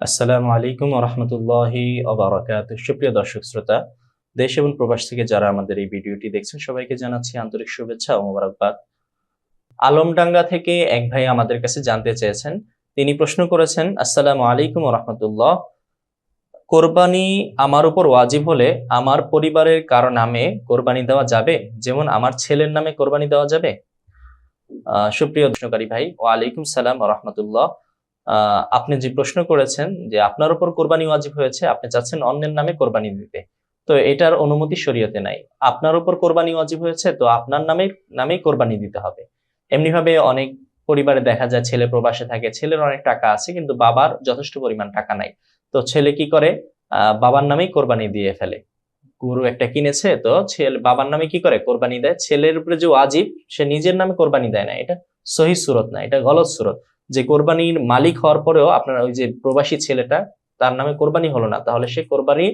আসসালামু আলাইকুম রহমতুল্লাহি অবরাকাত সুপ্রিয় দর্শক শ্রোতা, দেশ এবং প্রবাস থেকে যারা আমাদের এই ভিডিওটি দেখছেন, সবাইকে জানাচ্ছি আন্তরিক শুভেচ্ছা ও মোবারকবাদ। আলমডাঙ্গা থেকে এক ভাই আমাদের কাছে জানতে চেয়েছেন। তিনি প্রশ্ন করেছেন, আসসালামু আলাইকুম রহমতুল্লাহ। কোরবানি আমার উপর ওয়াজিব হলে আমার পরিবারের কারও নামে কোরবানি দেওয়া যাবে? যেমন আমার ছেলের নামে কোরবানি দেওয়া যাবে? সুপ্রিয় প্রশ্নকারী ভাই, ওয়ালাইকুম সালাম রহমতুল্লাহ। আপনি যে প্রশ্ন করেছেন যে আপনার উপর কোরবানি ওয়াজিব হয়েছে, আপনি চাচ্ছেন অন্যের নামে কোরবানি দিতে। তো এটার অনুমতি শরীয়তে নাই। আপনার উপর কোরবানি ওয়াজিব হয়েছে, তো আপনার নামে, নামেই কোরবানি দিতে হবে। এমনি ভাবে অনেক পরিবারে দেখা যায় ছেলে প্রবাসে থাকে, ছেলের অনেক টাকা আছে, কিন্তু বাবার যথেষ্ট পরিমাণ টাকা নাই। তো ছেলে কি করে? বাবার নামেই কোরবানি দিয়ে ফেলে। গরু একটা কিনেছে, তো ছেলে, বাবার নামে কি করে? কোরবানি দেয়। ছেলের উপরে যে ওয়াজিব, সে নিজের নামে কোরবানি দেয় না। এটা সহি সুরত না, এটা গলত সুরত। যে কোরবানির মালিক হওয়ার পরেও আপনার ওই যে প্রবাসী ছেলেটা, তার নামে কোরবানি হলো না, তাহলে সে কোরবানি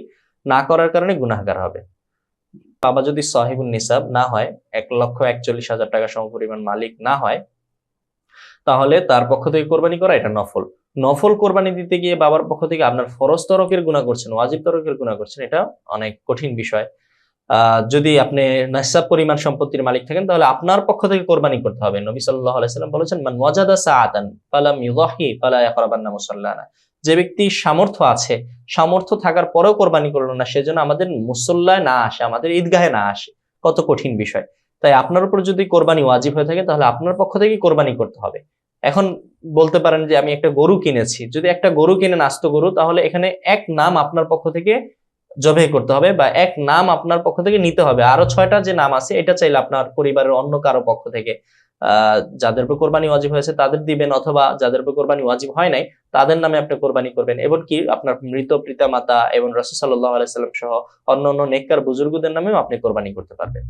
না করার কারণে গুনাহগার হবে। বাবা যদি সাহিবুল নিসাব না হয়, এক লক্ষ একচল্লিশ হাজার টাকা সমপরিমাণ মালিক না হয়, তাহলে তার পক্ষ থেকে কোরবানি করা এটা নফল। নফল কোরবানি দিতে গিয়ে বাবার পক্ষ থেকে আপনার ফরজ তরকের গুণা করছেন, ওয়াজিব তরকের গুণা করছেন, এটা অনেক কঠিন বিষয়। যদি আপনি নাসাব পরিমাণ সম্পত্তির মালিক থাকেন, তাহলে আপনার পক্ষ থেকে কোরবানি করতে হবে। নবী সাল্লাহ আলাইসাল্লাম বলেছেন, মান ওয়াজাদা যে ব্যক্তি সামর্থ্য আছে, সামর্থ্য থাকার পরেও কোরবানি করল না, সেজন্য আমাদের মুসল্লায় না আসে, আমাদের ঈদগাহে না আসে। কত কঠিন বিষয়। তাই আপনার উপর যদি কোরবানি ওয়াজিব হয়ে থাকে, তাহলে আপনার পক্ষ থেকে কোরবানি করতে হবে। এখন বলতে পারেন যে, আমি একটা গরু কিনেছি। যদি একটা গরু কিনেন, আস্ত গরু, তাহলে এখানে এক নাম আপনার পক্ষ থেকে জবে করতে হবে বা এক নাম আপনার পক্ষ থেকে নিতে হবে। আরও ছয়টা যে নাম আছে, এটা চাইলে আপনার পরিবারের অন্য কারও পক্ষ থেকে যাদের উপর কোরবানি ওয়াজিব হয়েছে তাদের দিবেন অথবা যাদের উপর কোরবানি ওয়াজিব হয় নাই, তাদের নামে আপনি কোরবানি করবেন। এবং কি আপনার মৃত পিতা মাতা এবং রসুল সাল্লাহ আলাইসাল্লাম সহ অন্য অন্য নেককার বুজুর্গদের নামেও আপনি কোরবানি করতে পারবেন।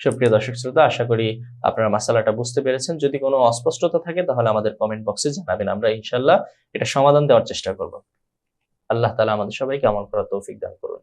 সুপ্রিয় দর্শক শ্রোতা, আশা করি আপনারা মাসালাটা বুঝতে পেরেছেন। যদি কোনো অস্পষ্টতা থাকে তাহলে আমাদের কমেন্ট বক্সে জানাবেন। আমরা ইনশাল্লাহ এটা সমাধান দেওয়ার চেষ্টা করব। আল্লাহ তালা আমাদের সবাইকে আমল করার তৌফিক দান করুন।